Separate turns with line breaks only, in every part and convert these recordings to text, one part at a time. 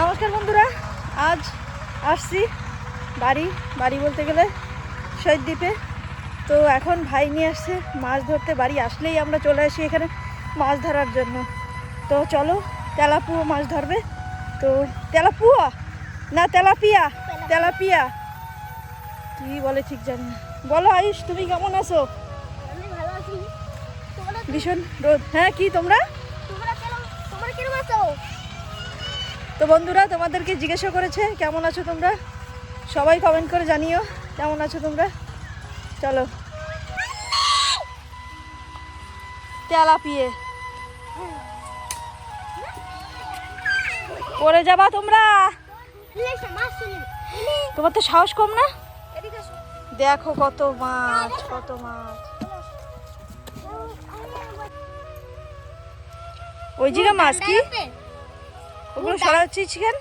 নমস্কার বন্ধুরা আজ আসছি বাড়ি বাড়ি বলতে গেলে শহীদ দ্বীপে তো এখন ভাই নিয়ে আসছে মাছ ধরতে বাড়ি আসলেই আমরা চলে আসি এখানে মাছ ধরার জন্য। তো চলো তেলাপুয়া মাছ ধরবে। তো তেলাপুয়া? না তেলাপিয়া তেলাপিয়া। কি বলে ঠিক জানি না। বলো আয়ুষ তুমি কেমন আছো? ভীষণ রোদ। হ্যাঁ কি তোমরা? তো বন্ধুরা, তোমাদেরকে জিজ্ঞাসা করেছে, কেমন আছো তোমরা? সবাই কমেন্ট করে জানিও, কেমন আছো তোমরা? চলো। তেলাপিয়ে পড়ে যাবা তোমরা। তোমার তো সাহস কম না? দেখো কত মাছ কত মাছ। ওই জিগা মাছ কি? ওগুলো সরাচ্ছি চিকেন।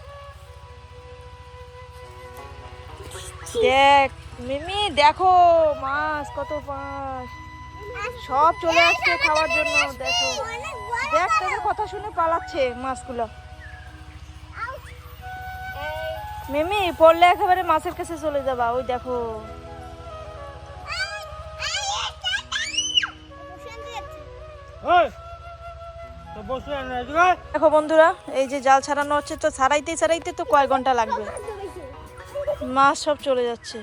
দেখ, মিমি, দেখো, মাছ, কত মাছ সব চলে আসছে খাওয়ার জন্য, দেখো। দেখ, তোদের কথা শুনে পালাচ্ছে মাছগুলো। মিমি, পড়লে একেবারে মাছের কাছে চলে যাবা, ওই দেখো। দেখো বন্ধুরা, এই যে জাল ছাড়ানো হচ্ছে, তো ছাড়াইতে ছাড়াইতে তো কয়েক ঘণ্টা লাগবে। মাছ সব চলে যাচ্ছে।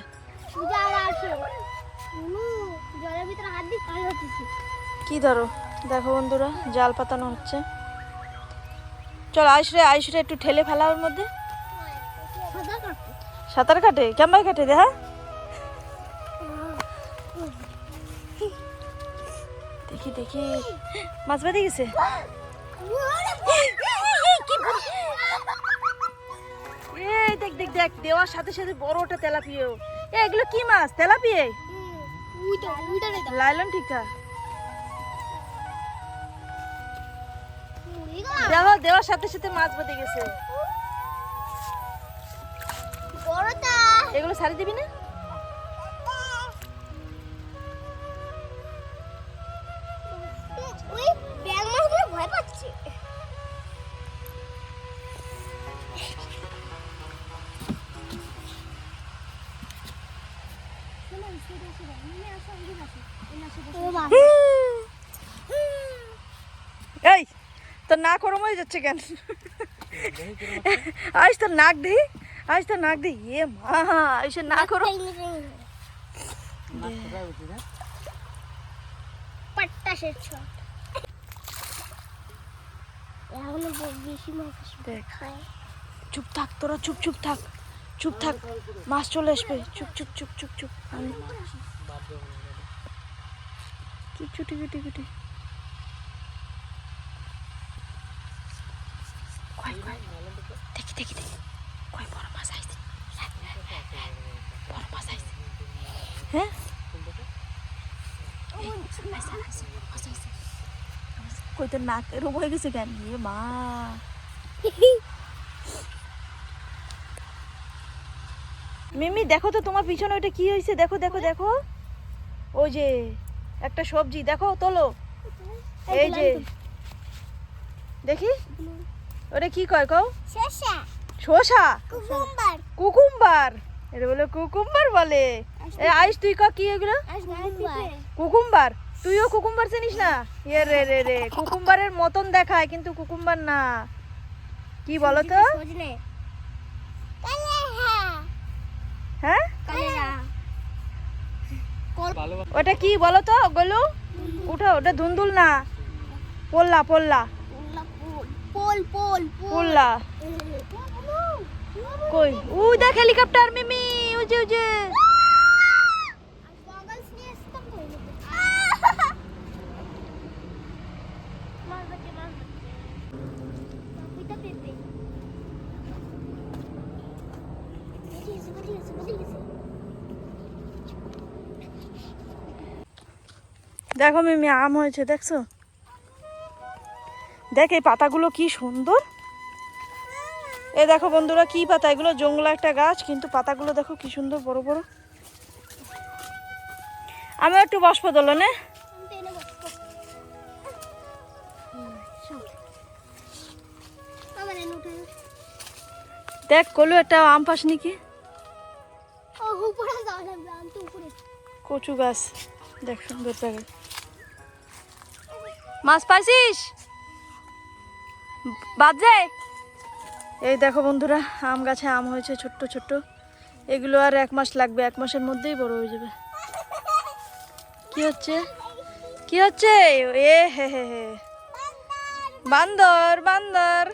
কি ধরো? দেখো বন্ধুরা, জাল পাতানো হচ্ছে। চল আইস রে আইস রে, একটু ঠেলে ফেলা ওর মধ্যে। সাঁতার কাটে? কেমন কাটে দে হ্যাঁ দেখি দেখি। মাছ বেঁধে গেছে? দেখ দেখ দেখ দেওয়ার সাথে সাথে বড়টা তেলাপিয়েও এ এগুলো কি মাছ? তেলাপিয়ে? লাইলন ঠিকা দেখো দেওয়ার সাথে সাথে মাছ বেঁধে গেছে। এগুলো সারি দিবি না? তোর নাক ওরম হয়ে যাচ্ছে কেন? আজ তোর নাক দিই আজ তোর নাক দিই এ মা এসে নাক ওরম চুপ থাক তোরা চুপ চুপ থাক। চুপ থাক। মাছ চলে আসবে। চুপ চুপ চুপ চুপ চুপ। আমি চুপ চুটি কুটি কুটি কয় কয় দেখি দেখি দেখি। কয় বড় মাছ আইছে বড় মাছ আইছে হ্যাঁ? আইছে, মাছ আইছে। কই নাক এরম হয়ে গেছে কেন? এ মা। মিমি দেখো তো তোমার পিছনে ওটা কি হয়েছে দেখো দেখো দেখো। ওই যে একটা সবজি। দেখো তোলো। এই যে। দেখি। ওটা কি কয় কও?
শেষা
শসা?
কুকুম্বার।
কুকুম্বার। এটা বলে কুকুম্বার বলে। আইস তুই ক কি এগুলো?
কুকুম্বার।
কুকুম্বার? তুইও কুকুম্বার চিনিস না? এ রে রে রে। কুকুম্বারের মতন দেখায় কিন্তু কুকুম্বার না। কি বলো তো? হ্যাঁ? ওটা কি বলো তো গোলু? উঠো ওটা ধুন্দুল না। পোল্লা পোল্লা।
পোল পোল
পোল্লা কই? উ দেখ হেলিকপ্টার, মিমি ওই যে। দেখো মিমি, আম হয়েছে, দেখছ? দেখ এই পাতাগুলো কি সুন্দর। এ দেখো বন্ধুরা কি পাতা? এগুলো জঙ্গলা একটা গাছ কিন্তু পাতাগুলো দেখো কি সুন্দর বড় বড়। আমি একটু বসবো দোলনে। দেখ কলু একটা আম পাস নাকি? কচু গাছ। দেখ সুন্দর জায়গা। মাছ পাইছিস? বাজে? এই দেখো বন্ধুরা আম গাছে আম হয়েছে ছোট্ট ছোট্ট। এগুলো আর এক মাস লাগবে এক মাসের মধ্যেই বড় হয়ে যাবে। কি হচ্ছে? কি হচ্ছে? এ হে হে হে। বান্দর বান্দর।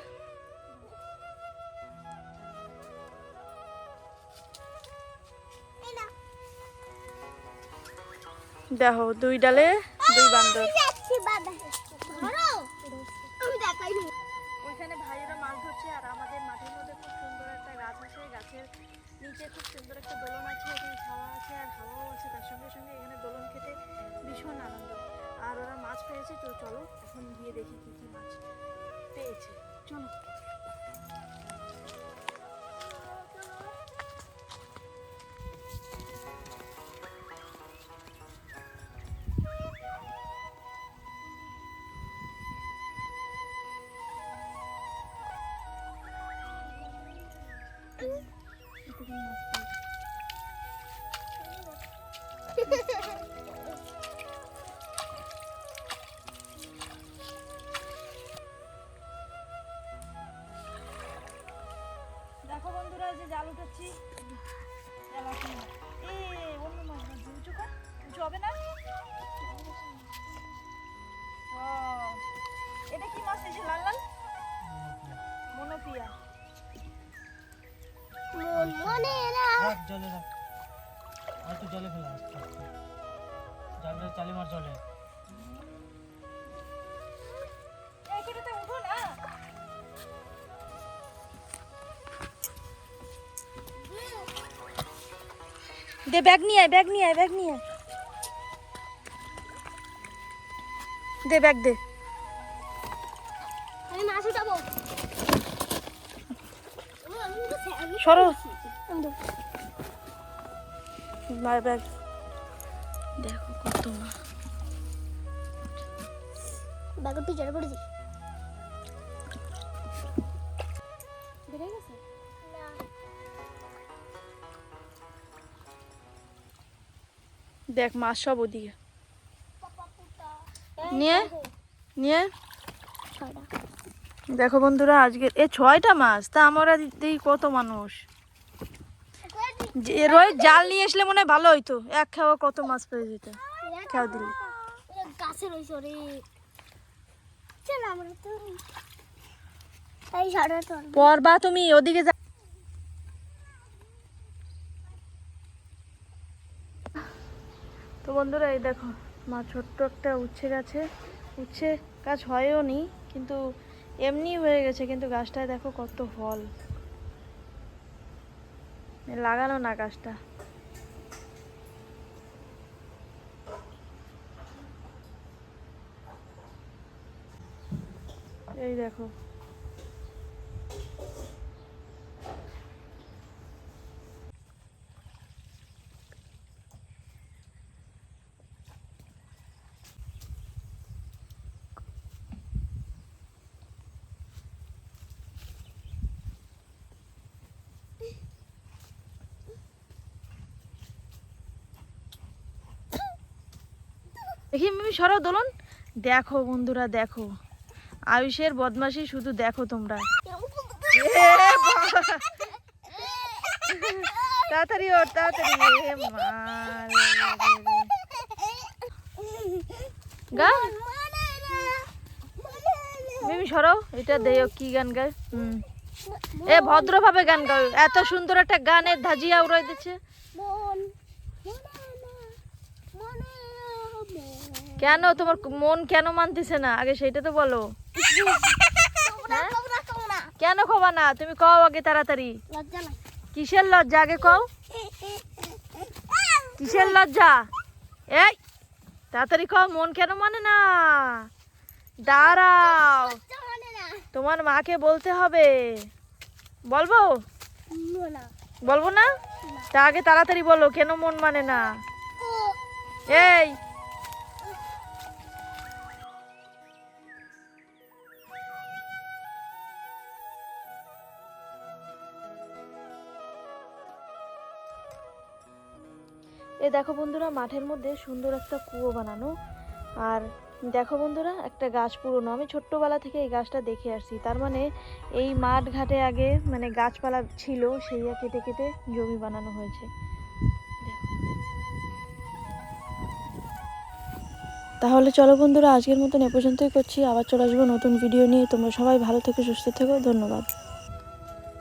দেখো দুই ডালে দুই বান্দর। নিচে খুব সুন্দর একটা দোলন আছে, এখানে ছাওয়া আছে আর হাওয়াও আছে, তার সঙ্গে সঙ্গে এখানে দোলন খেতে ভীষণ আনন্দ। আর ওরা মাছ পেয়েছে, তো চলো এখন গিয়ে দেখি কি কি মাছ পেয়েছে। চলো। এ অন্য মাছ উঁচু কর উঁচু হবে না? ও এটা কি মাছ এসে লাল লাল? মনোপিয়া
মন মনে
রাখ জলে রাখ। আর একটু জলে ফেলা জলে চালি মার জলে।
দে ব্যাগ নিয়ে আয় ব্যাগ নিয়ে আয় ব্যাগ নিয়ে আয়। দে ব্যাগ দে। সরো। মার ব্যাগ। দেখো কত
ব্যাগের পিছনে পড়েছি।
দেখ মাছ সব ওদিকে। নিয়ে নিয়ে। দেখো বন্ধুরা আজকে এ ছয়টা মাছ তা আমরা দিই কত মানুষ। রোজ জাল নিয়ে আসলে মনে হয় ভালো হইতো। এক খাওয়া কত মাছ পেয়ে যেত। খেয়াও দিলে।
গাছে রয়েছে রে চল আমরা তো তাই
পর বা তুমি ওদিকে যা তো বন্ধুরা, এই দেখো, মা ছোট্ট একটা উচ্ছে গাছে। উচ্ছে গাছ হয়ও নি, কিন্তু এমনি হয়ে গেছে, কিন্তু গাছটায় দেখো কত ফল। লাগানো না গাছটা। এই দেখো দেখি মিমি, সরাও দোলন। দেখো বন্ধুরা, দেখো। আয়ুষের বদমাসি শুধু দেখো তোমরা! তাড়াতাড়ি ওর তাড়াতাড়ি। এ মা রে রে রে রে। গা মিমি, সরাও। এটা দেও কি গান গায়? হুম। এ ভদ্রভাবে গান গাও। এত সুন্দর একটা গানের ধাজিয়া উড়াই দিচ্ছে
মন মনে না মনে না
কেন তোমার মন কেন মানতেছে না? আগে সেটা তো বলো।
তোমরা
কেন খবা না? তুমি কও আগে তাড়াতাড়ি। কিসের লজ্জা? আগে কও কিসের লজ্জা? এই তাড়াতাড়ি কও মন কেন মানে না? দাঁড়াও।
মানে
তোমার মাকে বলতে হবে। বলব? বলব না। তা আগে তাড়াতাড়ি বলো কেন মন মানে না? এই এ দেখো বন্ধুরা, মাঠের মধ্যে সুন্দর একটা কুয়ো বানানো। আর দেখো বন্ধুরা, একটা গাছ পুরনো। আমি ছোট্টবেলা থেকে এই গাছটা দেখে আসছি। তার মানে এই মাঠ ঘাটে আগে মানে গাছপালা ছিল, সেই কেটে কেটে জমি বানানো হয়েছে। তাহলে চলো বন্ধুরা, আজকের মতন এ পর্যন্তই করছি। আবার চলে আসব নতুন ভিডিও নিয়ে। তোমরা সবাই ভালো থেকো, সুস্থ থেকো। ধন্যবাদ।